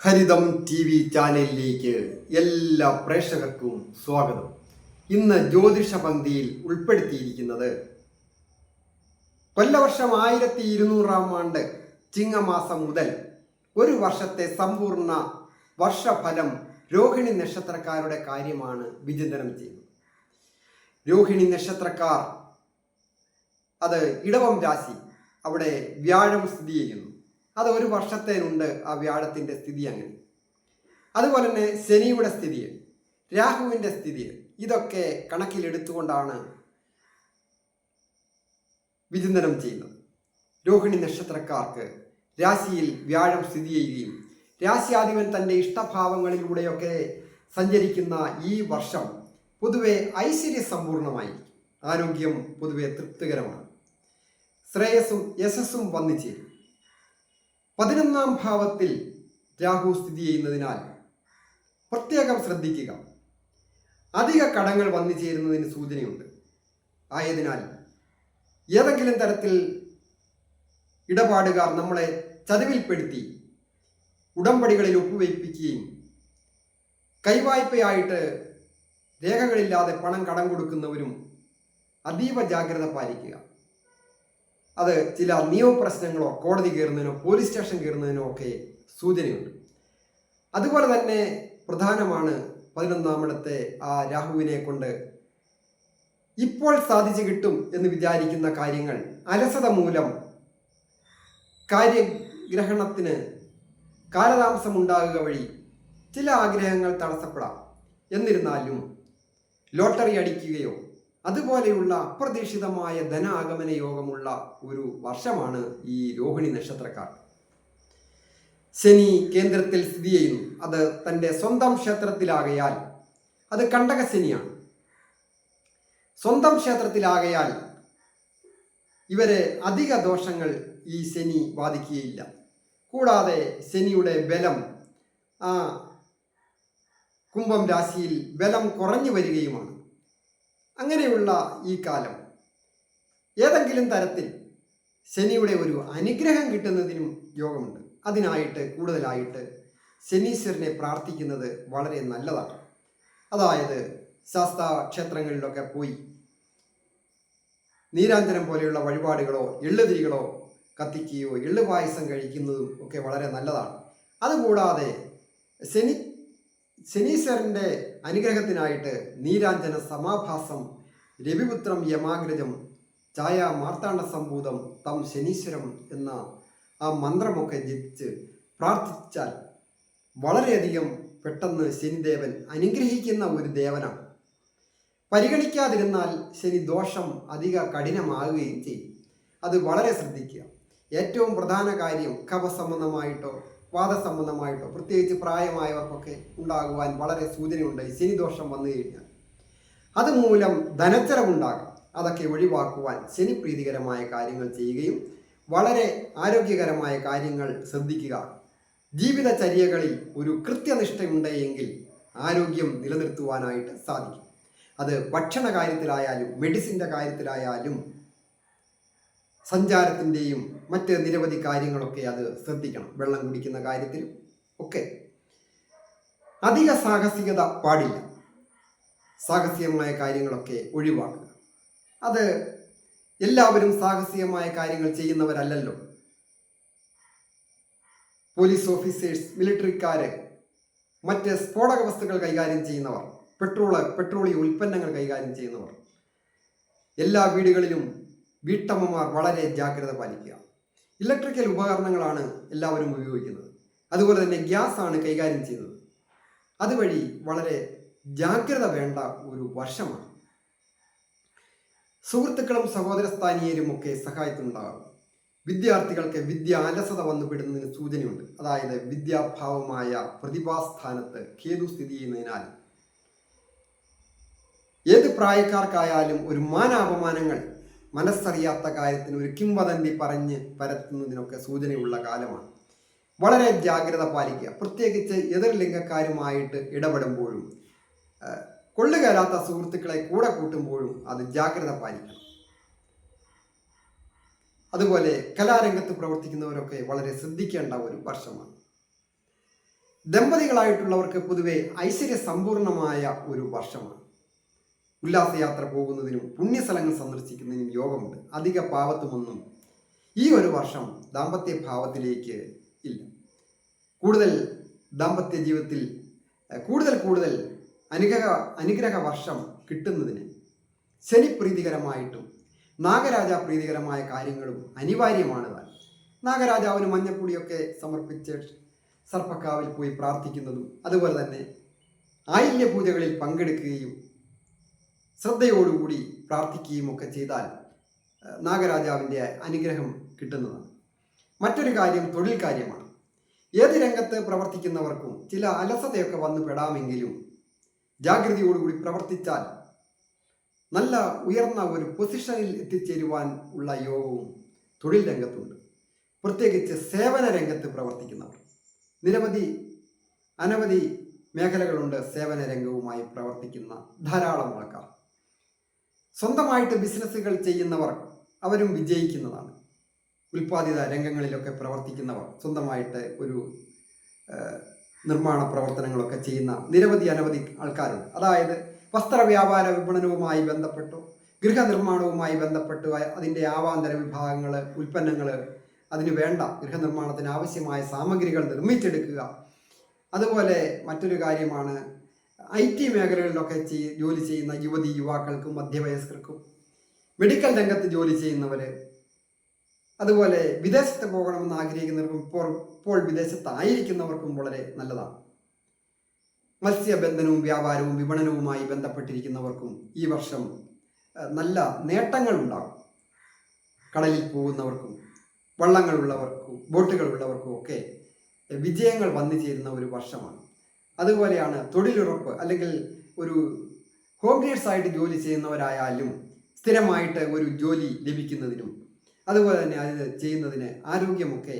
ഹരിതം T V ചാനലിലേക്ക് എല്ലാ പ്രേക്ഷകർക്കും സ്വാഗതം. ഇന്ന് ജ്യോതിഷ പങ്ക്തിയിൽ ഉൾപ്പെടുത്തിയിരിക്കുന്നത് കൊല്ലവർഷം ആയിരത്തി ഇരുന്നൂറാം ആണ്ട് ചിങ്ങമാസം മുതൽ ഒരു വർഷത്തെ സമ്പൂർണ വർഷഫലം രോഹിണി നക്ഷത്രക്കാരുടെ കാര്യമാണ് വിചിന്തനം ചെയ്യുന്നത്. രോഹിണി നക്ഷത്രക്കാർ അത് ഇടവം രാശി അവിടെ വ്യാഴം സ്ഥിതി ചെയ്യുന്നു. അത് ഒരു വർഷത്തേനുണ്ട് ആ വ്യാഴത്തിന്റെ സ്ഥിതി അങ്ങനെ. അതുപോലെ തന്നെ ശനിയുടെ സ്ഥിതി രാഹുവിന്റെ സ്ഥിതി ഇതൊക്കെ കണക്കിലെടുത്തുകൊണ്ടാണ് വിചിന്തനം ചെയ്യുന്നത്. രോഹിണി നക്ഷത്രക്കാർക്ക് രാശിയിൽ വ്യാഴം സ്ഥിതി ചെയ്യുകയും രാശിയാധിപൻ തന്റെ ഇഷ്ടഭാവങ്ങളിലൂടെയൊക്കെ സഞ്ചരിക്കുന്ന ഈ വർഷം പൊതുവെ ഐശ്വര്യ സമ്പൂർണമായിരിക്കും. ആരോഗ്യം പൊതുവെ തൃപ്തികരമാണ്. ശ്രേയസ്സും യശസ്സും വന്നു ചേരും. പതിനൊന്നാം ഭാവത്തിൽ രാഹു സ്ഥിതി ചെയ്യുന്നതിനാൽ പ്രത്യേകം ശ്രദ്ധിക്കുക. അധിക കടങ്ങൾ വന്നു ചേരുന്നതിന് സൂചനയുണ്ട്. ആയതിനാൽ ഏതെങ്കിലും തരത്തിൽ ഇടപാടുകാർ നമ്മളെ ചതിവിൽപ്പെടുത്തി ഉടമ്പടികളിൽ ഒപ്പുവയ്പ്പിക്കുകയും കൈവായ്പയായിട്ട് രേഖകളില്ലാതെ പണം കടം കൊടുക്കുന്നവരും അതീവ ജാഗ്രത പാലിക്കുക. അത് ചില നിയമപ്രശ്നങ്ങളോ കോടതി കയറുന്നതിനോ പോലീസ് സ്റ്റേഷൻ കയറുന്നതിനോ ഒക്കെ സൂചനയുണ്ട്. അതുപോലെ തന്നെ പ്രധാനമാണ് പതിനൊന്നാമിടത്തെ ആ രാഹുവിനെ കൊണ്ട് ഇപ്പോൾ സാധിച്ചു കിട്ടും എന്ന് വിചാരിക്കുന്ന കാര്യങ്ങൾ. അലസത മൂലം കാര്യഗ്രഹണത്തിന് കാലതാമസം ഉണ്ടാകുക വഴി ചില ആഗ്രഹങ്ങൾ തടസ്സപ്പെടാം. എന്നിരുന്നാലും ലോട്ടറി അടിക്കുകയോ അതുപോലെയുള്ള അപ്രതീക്ഷിതമായ ധനാഗമന യോഗമുള്ള ഒരു വർഷമാണ് ഈ രോഹിണി നക്ഷത്രക്കാർ. ശനി കേന്ദ്രത്തിൽ സ്ഥിതി ചെയ്യുന്നു. അത് തന്റെ സ്വന്തം ക്ഷേത്രത്തിലാകയാൽ അത് കണ്ടകശനിയാണ് സ്വന്തം ക്ഷേത്രത്തിലാകയാൽ ഇവരെ അധിക ദോഷങ്ങൾ ഈ ശനി ബാധിക്കുകയില്ല. കൂടാതെ ശനിയുടെ ബലം ആ കുംഭം രാശിയിൽ ബലം കുറഞ്ഞു വരികയുമാണ്. അങ്ങനെയുള്ള ഈ കാലം ഏതെങ്കിലും തരത്തിൽ ശനിയുടെ ഒരു അനുഗ്രഹം കിട്ടുന്നതിനും യോഗമുണ്ട്. അതിനായിട്ട് കൂടുതലായിട്ട് ശനീശ്വരനെ പ്രാർത്ഥിക്കുന്നത് വളരെ നല്ലതാണ്. അതായത് ശാസ്ത്ര ക്ഷേത്രങ്ങളിലൊക്കെ പോയി നീരാഞ്ജനം പോലെയുള്ള വഴിപാടുകളോ എള്ളുതിരികളോ കത്തിക്കുകയോ എള്ളു പായസം കഴിക്കുന്നതും ഒക്കെ വളരെ നല്ലതാണ്. അതുകൂടാതെ ശനി ശനീശ്വരന്റെ അനുഗ്രഹത്തിനായിട്ട് നീരാഞ്ജന സമാഭാസം രവിപുത്രം യമാഗ്രജം ചായ മാർത്താണ്ഡ സംഭൂതം തം ശനീശ്വരം എന്ന ആ മന്ത്രമൊക്കെ ജപിച്ച് പ്രാർത്ഥിച്ചാൽ വളരെയധികം പെട്ടെന്ന് ശനിദേവൻ അനുഗ്രഹിക്കുന്ന ഒരു ദേവനാണ്. പരിഗണിക്കാതിരുന്നാൽ ശനി ദോഷം അധിക കഠിനമാകുകയും ചെയ്യും. അത് വളരെ ശ്രദ്ധിക്കുക. ഏറ്റവും പ്രധാന കാര്യം കഫസംബന്ധമായിട്ടോ വാദസംബന്ധമായിട്ടോ പ്രത്യേകിച്ച് പ്രായമായവർക്കൊക്കെ ഉണ്ടാകുവാൻ വളരെ സൂചനയുണ്ട് ഈ ശനിദോഷം വന്നു കഴിഞ്ഞാൽ. അതുമൂലം ധനച്ചെലവുണ്ടാകാം. അതൊക്കെ ഒഴിവാക്കുവാൻ ശനിപ്രീതികരമായ കാര്യങ്ങൾ ചെയ്യുകയും വളരെ ആരോഗ്യകരമായ കാര്യങ്ങൾ ശ്രദ്ധിക്കുക. ജീവിതചര്യകളിൽ ഒരു കൃത്യനിഷ്ഠയുണ്ടെങ്കിൽ ആരോഗ്യം നിലനിർത്തുവാനായിട്ട് സാധിക്കും. അത് ഭക്ഷണ കാര്യത്തിലായാലും മെഡിസിന്റെ കാര്യത്തിലായാലും സഞ്ചാരത്തിന്റെയും മറ്റ് നിരവധി കാര്യങ്ങളൊക്കെ അത് ശ്രദ്ധിക്കണം. വെള്ളം കുടിക്കുന്ന കാര്യത്തിൽ ഒക്കെ. അധിക സാഹസികത പാടില്ല. സാഹസികമായ കാര്യങ്ങളൊക്കെ ഒഴിവാക്കുക. അത് എല്ലാവരും സാഹസികമായ കാര്യങ്ങൾ ചെയ്യുന്നവരല്ലല്ലോ. പോലീസ് ഓഫീസേഴ്സ് മിലിറ്ററിക്കാര് മറ്റ് സ്ഫോടക വസ്തുക്കൾ കൈകാര്യം ചെയ്യുന്നവർ പെട്രോൾ പെട്രോളിയ ഉൽപ്പന്നങ്ങൾ കൈകാര്യം ചെയ്യുന്നവർ എല്ലാ വീടുകളിലും വീട്ടമ്മമാർ വളരെ ജാഗ്രത പാലിക്കുക. ഇലക്ട്രിക്കൽ ഉപകരണങ്ങളാണ് എല്ലാവരും ഉപയോഗിക്കുന്നത്. അതുപോലെ തന്നെ ഗ്യാസ് ആണ് കൈകാര്യം ചെയ്യുന്നത്. അതുവഴി വളരെ ജാഗ്രത വേണ്ട ഒരു വർഷമാണ്. സുഹൃത്തുക്കളും സഹോദരസ്ഥാനീയരും ഒക്കെ സഹായത്തിനുണ്ടാകും. വിദ്യാർത്ഥികൾക്ക് വിദ്യ അലസത വന്നുപെടുന്നതിന് സൂചനയുണ്ട്. അതായത് വിദ്യാഭാവമായ പ്രതിഭാസ്ഥാനത്ത് കേതു സ്ഥിതി ചെയ്യുന്നതിനാൽ ഏത് പ്രായക്കാർക്കായാലും ഒരു മാനാപമാനങ്ങൾ മനസ്സറിയാത്ത കാര്യത്തിന് ഒരു കിംവദന്തി പറഞ്ഞ് പരത്തുന്നതിനൊക്കെ സൂചനയുള്ള കാലമാണ്. വളരെ ജാഗ്രത പാലിക്കുക. പ്രത്യേകിച്ച് എതിർലിംഗക്കാരുമായിട്ട് ഇടപെടുമ്പോഴും കൊള്ളുകയറാത്ത സുഹൃത്തുക്കളെ കൂടെ കൂട്ടുമ്പോഴും അത് ജാഗ്രത പാലിക്കണം. അതുപോലെ കലാരംഗത്ത് പ്രവർത്തിക്കുന്നവരൊക്കെ വളരെ ശ്രദ്ധിക്കേണ്ട ഒരു വർഷമാണ്. ദമ്പതികളായിട്ടുള്ളവർക്ക് പൊതുവെ ഐശ്വര്യ സമ്പൂർണമായ ഒരു വർഷമാണ്. ഉല്ലാസയാത്ര പോകുന്നതിനും പുണ്യസ്ഥലങ്ങൾ സന്ദർശിക്കുന്നതിനും യോഗമുണ്ട്. അധിക പാവത്തുമൊന്നും ഈ ഒരു വർഷം ദാമ്പത്യ ഭാവത്തിലേക്ക് ഇല്ല. കൂടുതൽ ദാമ്പത്യ ജീവിതത്തിൽ കൂടുതൽ കൂടുതൽ അനുഗ്രഹ അനുഗ്രഹ വർഷം കിട്ടുന്നതിന് ശനി പ്രീതികരമായിട്ടും നാഗരാജ പ്രീതികരമായ കാര്യങ്ങളും അനിവാര്യമാണ് താൻ. നാഗരാജാവിന് മഞ്ഞപ്പൊടിയൊക്കെ സമർപ്പിച്ച് സർപ്പക്കാവിൽ പോയി പ്രാർത്ഥിക്കുന്നതും അതുപോലെ തന്നെ ആയില്യ പൂജകളിൽ പങ്കെടുക്കുകയും ശ്രദ്ധയോടുകൂടി പ്രാർത്ഥിക്കുകയും ഒക്കെ ചെയ്താൽ നാഗരാജാവിന്റെ അനുഗ്രഹം കിട്ടുന്നതാണ്. മറ്റൊരു കാര്യം തൊഴിൽ കാര്യമാണ്. ഏത് രംഗത്ത് പ്രവർത്തിക്കുന്നവർക്കും ചില അലസതയൊക്കെ വന്നു പെടാമെങ്കിലും ജാഗ്രതയോടുകൂടി പ്രവർത്തിച്ചാൽ നല്ല ഉയർന്ന ഒരു പൊസിഷനിൽ എത്തിച്ചേരുവാൻ ഉള്ള യോഗവും തൊഴിൽ രംഗത്തുണ്ട്. പ്രത്യേകിച്ച് സേവന രംഗത്ത് പ്രവർത്തിക്കുന്നവർ. നിരവധി അനവധി മേഖലകളുണ്ട് സേവന രംഗവുമായി പ്രവർത്തിക്കുന്ന ധാരാളം ആൾക്കാർ. സ്വന്തമായിട്ട് ബിസിനസ്സുകൾ ചെയ്യുന്നവർ അവരും വിജയിക്കുന്നതാണ്. ഉൽപ്പാദിത രംഗങ്ങളിലൊക്കെ പ്രവർത്തിക്കുന്നവർ സ്വന്തമായിട്ട് ഒരു നിർമ്മാണ പ്രവർത്തനങ്ങളൊക്കെ ചെയ്യുന്ന നിരവധി അനവധി ആൾക്കാരുണ്ട്. അതായത് വസ്ത്ര വ്യാപാര വിപണനവുമായി ബന്ധപ്പെട്ടു ഗൃഹനിർമ്മാണവുമായി ബന്ധപ്പെട്ട് അതിന്റെ ആവാന്തര വിഭാഗങ്ങൾ ഉൽപ്പന്നങ്ങൾ അതിന് വേണ്ട ഗൃഹനിർമ്മാണത്തിന് ആവശ്യമായ സാമഗ്രികൾ നിർമ്മിച്ചെടുക്കുക. അതുപോലെ മറ്റൊരു കാര്യമാണ് ഐ ടി മേഖലകളിലൊക്കെ ജോലി ചെയ്യുന്ന യുവതി യുവാക്കൾക്കും മധ്യവയസ്കർക്കും മെഡിക്കൽ രംഗത്ത് ജോലി ചെയ്യുന്നവർ അതുപോലെ വിദേശത്ത് പോകണമെന്ന് ആഗ്രഹിക്കുന്നവർക്കും ഇപ്പോൾ ഇപ്പോൾ വിദേശത്തായിരിക്കുന്നവർക്കും വളരെ നല്ലതാണ്. മത്സ്യബന്ധനവും വ്യാപാരവും വിപണനവുമായി ബന്ധപ്പെട്ടിരിക്കുന്നവർക്കും ഈ വർഷം നല്ല നേട്ടങ്ങൾ ഉണ്ടാകും കടലിൽ പോകുന്നവർക്കും വള്ളങ്ങളുള്ളവർക്കും ബോട്ടുകളുള്ളവർക്കും ഒക്കെ വിജയങ്ങൾ വന്നു ചേരുന്ന ഒരു വർഷമാണ്. അതുപോലെയാണ് തൊഴിലുറപ്പ് അല്ലെങ്കിൽ ഒരു ഹോം ആയിട്ട് ജോലി ചെയ്യുന്നവരായാലും സ്ഥിരമായിട്ട് ഒരു ജോലി ലഭിക്കുന്നതിനും അതുപോലെ തന്നെ അത് ചെയ്യുന്നതിന് ആരോഗ്യമൊക്കെ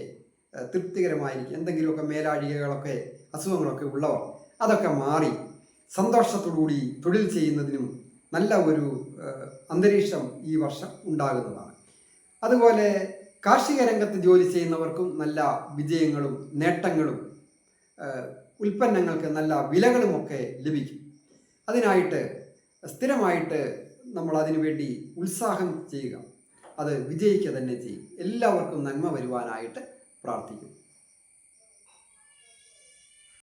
തൃപ്തികരമായിരിക്കും. എന്തെങ്കിലുമൊക്കെ മേലാഴികകളൊക്കെ അസുഖങ്ങളൊക്കെ ഉള്ളവർ അതൊക്കെ മാറി സന്തോഷത്തോടുകൂടി തൊഴിൽ ചെയ്യുന്നതിനും നല്ല ഒരു അന്തരീക്ഷം ഈ വർഷം ഉണ്ടാകുന്നതാണ്. അതുപോലെ കാർഷിക രംഗത്ത് ജോലി ചെയ്യുന്നവർക്കും നല്ല വിജയങ്ങളും നേട്ടങ്ങളും ഉൽപ്പന്നങ്ങൾക്ക് നല്ല വിലകളുമൊക്കെ ലഭിക്കും. അതിനായിട്ട് സ്ഥിരമായിട്ട് നമ്മൾ അതിനു വേണ്ടി ഉത്സാഹം ചെയ്യുക. അത് വിജയിക്കുക തന്നെ ചെയ്യും. എല്ലാവർക്കും നന്മ വരുവാനായിട്ട് പ്രാർത്ഥിക്കും